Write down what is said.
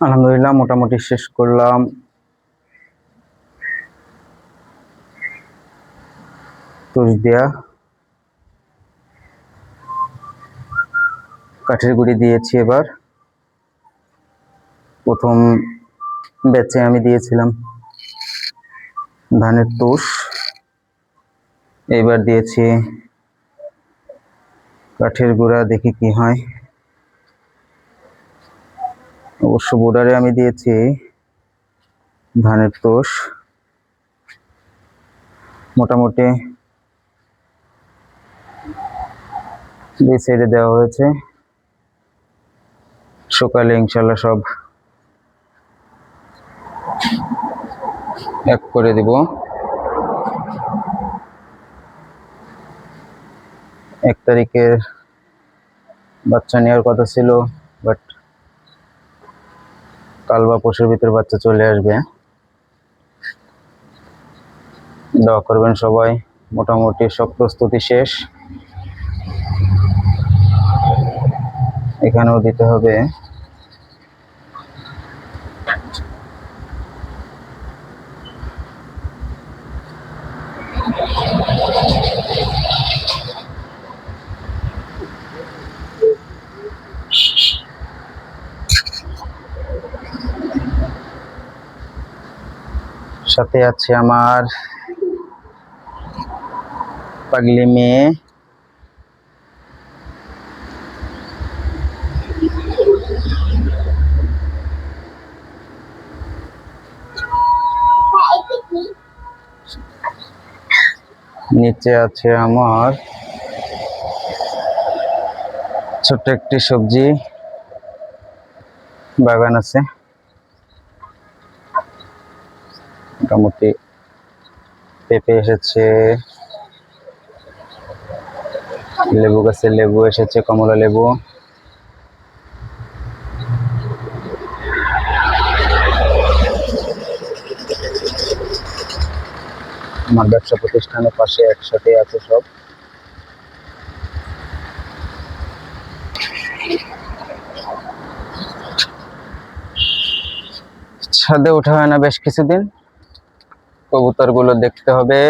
আলহামদুলিল্লাহ, মোটামুটি শেষ করলাম। দেয়া। কাঠের গুঁড়ি দিয়েছি এবার। প্রথম ব্যাচে আমি দিয়েছিলাম ধানের তুষ। এবার দিয়েছি কাঠের গুঁড়া, দেখি কি হয়। অবশ্য বোর্ডারে আমি দিয়েছি ধানের তোষ। মোটামুটি দুই সাইডে দেওয়া হয়েছে। সকালে ইনশাল্লাহ সব এক করে দিব। এক তারিখের বাচ্চা নেওয়ার কথা ছিল। কাল বা পশুর ভিতরে বাচ্চা চলে আসবে। দোয়া করবেন সবাই, মোটামুটি সব প্রস্তুতি শেষ। এখানেও দিতে হবে। সাথে আছে আমার পাগলি মেয়ে। নিচে আছে আমার ছোট্ট একটি সবজি। বাগান আছে। মোটামুটি পেঁপে এসেছে, লেবু গাছে লেবু এসেছে, কমলা লেবু। আমার ব্যবসা প্রতিষ্ঠানের পাশে একসাথে আছে সব। ছাদে ওঠা হয় না বেশ কিছুদিন। কবুতরগুলো দেখতে হবে।